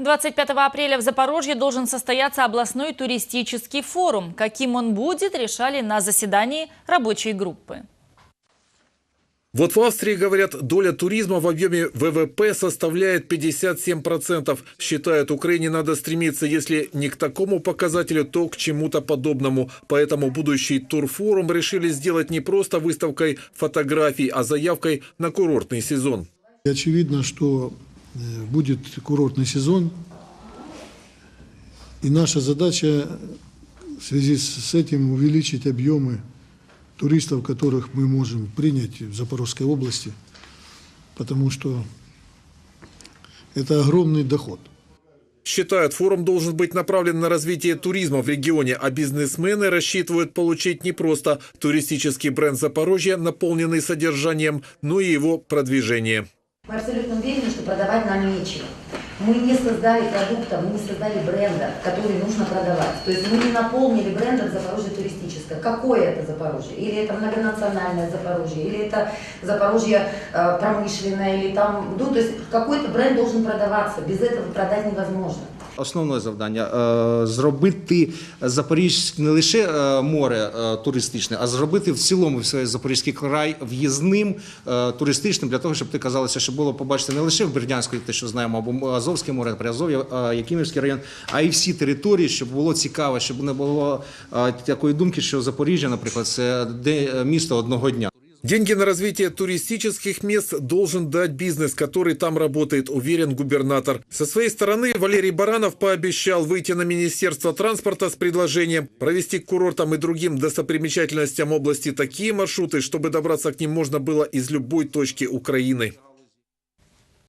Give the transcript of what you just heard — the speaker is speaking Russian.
25 апреля в Запорожье должен состояться областной туристический форум. Каким он будет, решали на заседании рабочей группы. Вот в Австрии, говорят, доля туризма в объеме ВВП составляет 57%. Считают, Украине надо стремиться, если не к такому показателю, то к чему-то подобному. Поэтому будущий турфорум решили сделать не просто выставкой фотографий, а заявкой на курортный сезон. Очевидно, что будет курортный сезон, и наша задача в связи с с этим увеличить объемы туристов, которых мы можем принять в Запорожской области, потому что это огромный доход. Считают, форум должен быть направлен на развитие туризма в регионе, а бизнесмены рассчитывают получить не просто туристический бренд Запорожья, наполненный содержанием, но и его продвижение. Мы абсолютно уверены, что продавать нам нечего. Мы не создали продукта, мы не создали бренда, который нужно продавать. То есть мы не наполнили брендом Запорожье туристическое. Какое это Запорожье? Или это многонациональное Запорожье, или это Запорожье э, промышленное, или там, ну, то есть какой-то бренд должен продаваться, без этого продать невозможно. Основне завдання е, зробити Запорізьке не лише е, море е, туристичне, а зробити в цілому Запорізький край в'їзним туристичним для того, щоб ти казалося, що було побачити не лише в Бердянську, те, що знаємо, або Азовське море, Приазов'я, Якимівський район, а й всі території, щоб було цікаво, щоб не було такої думки, що Запоріжжя, наприклад, це де місто одного дня. Деньги на развитие туристических мест должен дать бизнес, который там работает, уверен губернатор. Со своей стороны Валерий Баранов пообещал выйти на Министерство транспорта с предложением провести к курортам и другим достопримечательностям области такие маршруты, чтобы добраться к ним можно было из любой точки Украины.